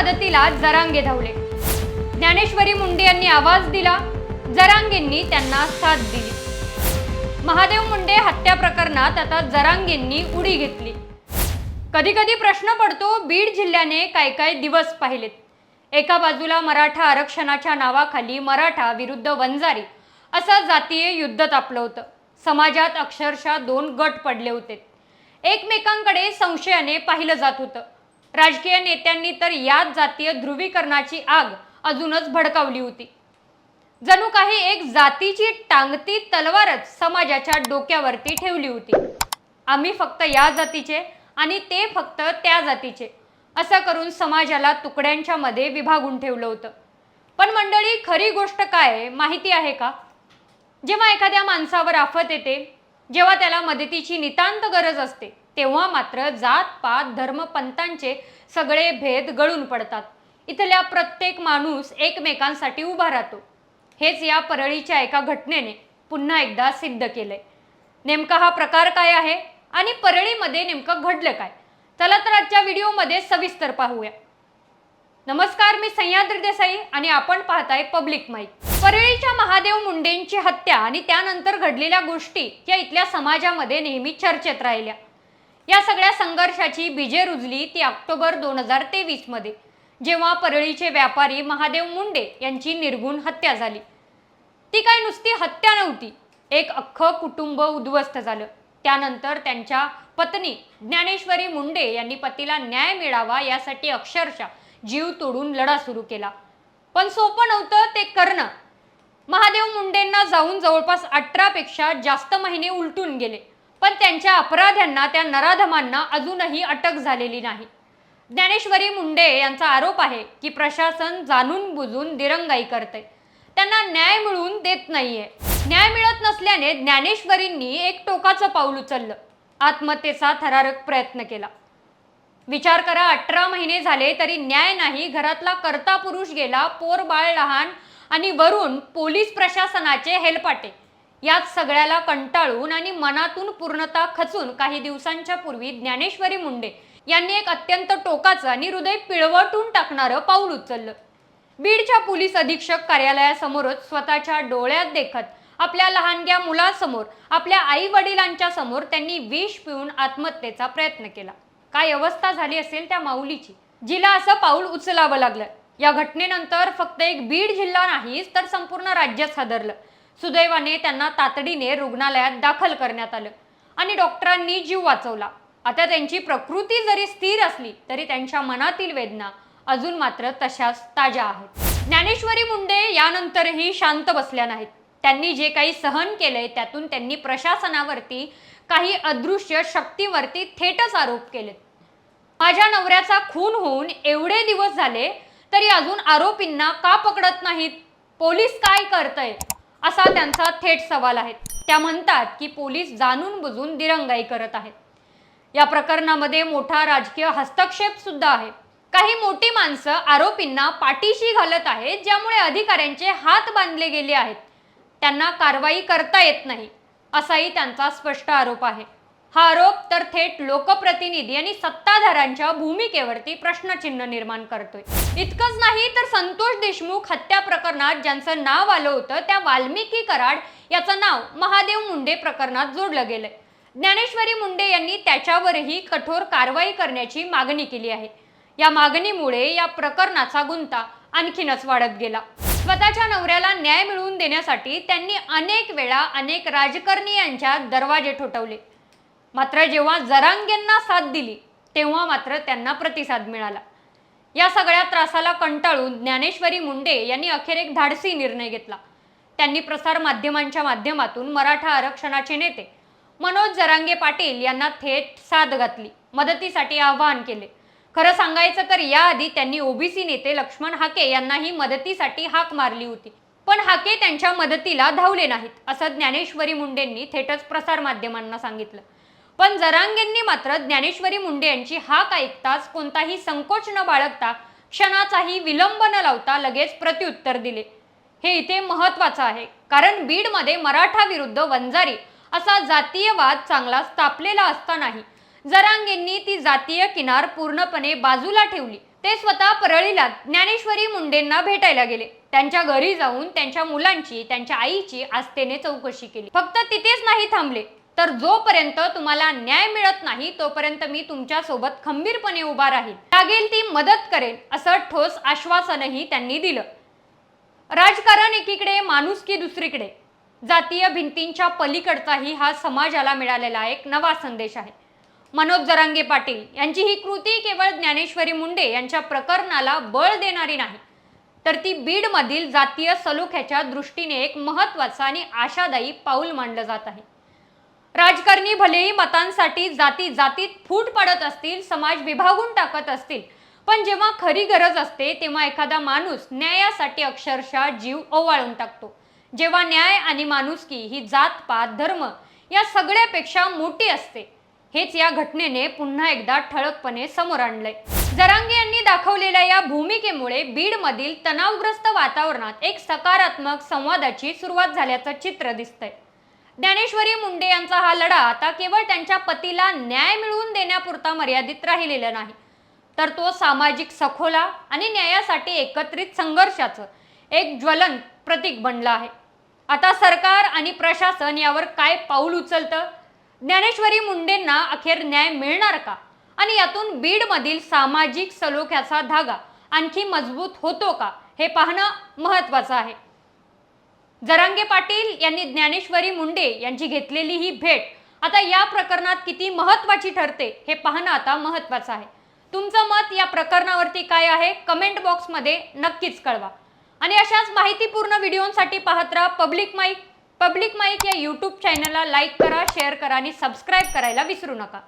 मदतीला जरांगे धावले. ज्ञानेश्वरी मुंडे यांनी आवाज दिला. जरांगेंनी त्यांना साथ दिली. महादेव मुंडे हत्या प्रकरणात आता जरांगेंनी उडी घेतली. कधी कधी प्रश्न पडतो बीड जिल्ह्याने काय काय दिवस पाहिलेत? एका बाजूला मराठा आरक्षणाच्या नावाखाली मराठा विरुद्ध वंजारी असं जातीय युद्ध तापलं होतं. समाजात अक्षरशः दोन गट पडले होते. एकमेकांकडे संशयाने पाहिलं जात होतं. राजकीय नेत्यांनी तर याच जातीय ध्रुवीकरणाची आग अजूनच भडकावली होती. जणू काही एक जातीची टांगती तलवारच समाजाच्या डोक्यावरती ठेवली होती. आम्ही फक्त या जातीचे आणि ते फक्त त्या जातीचे असं करून समाजाला तुकड्यांच्या मध्ये विभागून ठेवलं होतं. पण मंडळी खरी गोष्ट काय आहे माहिती आहे का? जेव्हा एखाद्या माणसावर आफत येते जेव्हा त्याला मदतीची नितांत गरज असते तेव्हा मात्र जात पात धर्म सगळे भेद गळून पडतात. इथल्या प्रत्येक माणूस एकमेकांसाठी उभा राहतो. हेच या परळीच्या एका घटनेने पुन्हा एकदा सिद्ध केलंय. नेमका हा प्रकार काय आहे आणि परळीमध्ये नेमकं घडलं काय? चला तर आजच्या व्हिडिओमध्ये सविस्तर पाहूया. नमस्कार मी सह्याद्री देसाई आणि आपण पाहताय पब्लिक माईक. परळीच्या महादेव मुंडेंची हत्या आणि त्यानंतर घडलेल्या गोष्टी या इथल्या समाजामध्ये नेहमी चर्चेत राहिल्या. या सगळ्या संघर्षाची बीजे रुजली ती ऑक्टोबर दोन हजार तेवीसमध्ये जेव्हा परळीचे व्यापारी महादेव मुंडे यांची निर्गुण हत्या झाली. ती काय नुसती हत्या नव्हती एक अख्खं कुटुंब उद्ध्वस्त झालं. त्यानंतर त्यांच्या पत्नी ज्ञानेश्वरी मुंडे यांनी पतीला न्याय मिळावा यासाठी अक्षरशः जीव तोडून लढा सुरू केला. पण सोपं नव्हतं ते करणं. महादेव मुंडेंना जाऊन जवळपास अठरापेक्षा जास्त महिने उलटून गेले. पण त्यांच्या अपराध्यांना त्या नराधमांना अजूनही अटक झालेली नाही. ज्ञानेश्वरी मुंडे यांचा आरोप आहे की प्रशासन जाणून बुजून दिरंगाई करते त्यांना न्याय मिळवून देत नाहीये. न्याय मिळत नसल्याने ज्ञानेश्वरींनी एक टोकाचं पाऊल उचललं. आत्महत्येचा थरारक प्रयत्न केला. विचार करा अठरा महिने झाले तरी न्याय नाही. घरातला कर्ता पुरुष गेला पोर बाळ लहान आणि वरून पोलीस प्रशासनाचे हेलपाटे. यात सगळ्याला कंटाळून आणि मनातून पूर्णता खचून काही दिवसांच्या पूर्वी ज्ञानेश्वरी मुंडे यांनी एक अत्यंत टोकाचं आणि हृदय पिळवटून टाकणारं पाऊल उचललं. बीडच्या पोलीस अधीक्षक कार्यालयासमोरच स्वतःच्या डोळ्यात देखत आपल्या लहानग्या मुलासमोर आपल्या आई वडिलांच्या समोर त्यांनी विष पिऊन आत्महत्येचा प्रयत्न केला. काय अवस्था झाली असेल त्या माऊलीची जिला असं पाऊल उचलावं लागलं. या घटनेनंतर फक्त एक बीड जिल्हा नाहीच तर संपूर्ण राज्यात हादरलं सुदैवाने त्यांना तातडीने रुग्णालयात दाखल करण्यात आलं आणि डॉक्टरांनी जीव वाचवला. आता त्यांची प्रकृती जरी स्थिर असली तरी त्यांच्या मनातील वेदना अजून मात्र तशाच ताज्या आहेत. ज्ञानेश्वरी मुंडे यानंतरही शांत बसल्या नाहीत. त्यांनी जे काही सहन केलंय त्यातून त्यांनी प्रशासनावरती काही अदृश्य शक्तीवरती थेटच आरोप केलेत. माझ्या नवऱ्याचा खून होऊन एवढे दिवस झाले तरी अजून आरोपींना का पकडत नाहीत? पोलीस काय करतय? असा त्यांचा थेट सवाल आहे. त्या म्हणतात की पोलीस जाणून बुजून दिरंगाई करत आहेत. या प्रकरणामध्ये मोठा राजकीय हस्तक्षेप सुद्धा आहे. काही मोठी माणसं आरोपींना पाठीशी घालत आहेत ज्यामुळे अधिकाऱ्यांचे हात बांधले गेले आहेत. त्यांना कारवाई करता येत नाही. असाही त्यांचा स्पष्ट आरोप आहे. हा आरोप तर थेट लोकप्रतिनिधी आणि सत्ताधाऱ्यांच्या भूमिकेवरती प्रश्नचिन्ह निर्माण करतोय. इतकंच नाही तर संतोष देशमुख हत्या प्रकरणात ज्यांचं नाव आलं होतं त्या वाल्मिकी कराड याचं नाव महादेव मुंडे प्रकरणात जोडलं गेलंय. ज्ञानेश्वरी मुंडे यांनी त्याच्यावरही कठोर कारवाई करण्याची मागणी केली आहे. या मागणीमुळे या प्रकरणाचा गुंता आणखीनच वाढत गेला. स्वतःच्या नवऱ्याला न्याय मिळवून देण्यासाठी त्यांनी अनेक वेळा अनेक राजकारणी यांच्या दरवाजे ठोठवले. मात्र जेव्हा जरांगेंना साथ दिली तेव्हा मात्र त्यांना प्रतिसाद मिळाला. या सगळ्या त्रासाला कंटाळून ज्ञानेश्वरी मुंडे यांनी अखेर एक धाडसी निर्णय घेतला. त्यांनी प्रसार माध्यमांच्या माध्यमातून मराठा आरक्षणाचे नेते मनोज जरांगे पाटील यांना थेट साथ घातली मदतीसाठी आवाहन केले. खरं सांगायचं तर याआधी त्यांनी ओबीसी नेते लक्ष्मण हाके यांनाही मदतीसाठी हाक मारली होती. पण हाके त्यांच्या मदतीला धावले नाहीत असं ज्ञानेश्वरी मुंडेंनी थेटच प्रसार माध्यमांना सांगितलं. पण जरांगेंनी मात्र ज्ञानेश्वरी मुंडे यांची हाक ऐकताच कोणताही संकोच न बाळगता क्षणाचाही विलंब न लावता लगेच प्रत्युत्तर दिले. हे इथे महत्वाचं आहे कारण बीडमध्ये मराठा विरुद्ध वंजारी असा जातीयवाद चांगला स्थापलेला असतानाही जरांगेंनी ती जातीय किनार पूर्णपणे बाजूला ठेवली. ते स्वतः परळीला ज्ञानेश्वरी मुंडेंना भेटायला गेले. त्यांच्या घरी जाऊन त्यांच्या मुलांची त्यांच्या आईची आस्थेने चौकशी केली. फक्त तिथेच नाही थांबले. तर जोपर्यंत तुम्हाला न्याय मिळत नाही तोपर्यंत मी तुमच्यासोबत खंबीरपणे उभा राहील लागेल ती मदत करेन असं ठोस आश्वासनही त्यांनी दिलं. राजकारण एकीकडे माणूस की दुसरीकडे. जातीय भिंतींच्या पलीकडचाही हा समाजाला मिळालेला एक नवा संदेश आहे. मनोज जरांगे पाटील यांची ही कृती केवळ ज्ञानेश्वरी मुंडे यांच्या प्रकरणाला बळ देणारी नाही तर ती बीडमधील जातीय सलोख्याच्या दृष्टीने एक महत्वाचं आणि आशादायी पाऊल मानलं जात आहे. राजकारणी भलेही मतांसाठी जाती जातीत फूट पडत असतील समाज विभागून टाकत असतील पण जेव्हा खरी गरज असते तेव्हा एखादा माणूस न्यायासाठी अक्षरशः जीव ओवाळून टाकतो. जेव्हा न्याय आणि माणुसकी ही जात पात धर्म या सगळ्यापेक्षा मोठी असते हेच या घटनेने पुन्हा एकदा ठळकपणे समोर आणलंय. जरांगे यांनी दाखवलेल्या या भूमिकेमुळे बीडमधील तणावग्रस्त वातावरणात एक सकारात्मक संवादाची सुरुवात झाल्याचं चित्र दिसतंय. ज्ञानेश्वरी मुंडे यांचा हा लढा आता केवळ त्यांच्या पतीला न्याय मिळवून देण्यापुरता मर्यादित राहिलेला नाही तर तो सामाजिक सखोला आणि न्यायासाठी एकत्रित संघर्षाचं एक ज्वलन प्रतीक बनलं आहे. आता सरकार आणि प्रशासन यावर काय पाऊल उचलतं? ज्ञानेश्वरी मुंडेंना अखेर न्याय मिळणार का? आणि यातून बीडमधील सामाजिक सलोख्याचा धागा आणखी मजबूत होतो का? हे पाहणं महत्त्वाचं आहे. जरांगे पाटील यांनी ज्ञानेश्वरी मुंडे यांची घेतलेली ही भेट आता या प्रकरणात किती महत्त्वाची ठरते हे पाहणं आता महत्त्वाचं आहे. तुमचं मत या प्रकरणावरती काय आहे? कमेंट बॉक्समध्ये नक्कीच कळवा. आणि अशाच माहितीपूर्ण व्हिडिओसाठी पाहत राहा पब्लिक माईक पब्लिक माईक या यूट्यूब चॅनलला लाईक करा शेअर करा आणि सबस्क्राईब करायला विसरू नका.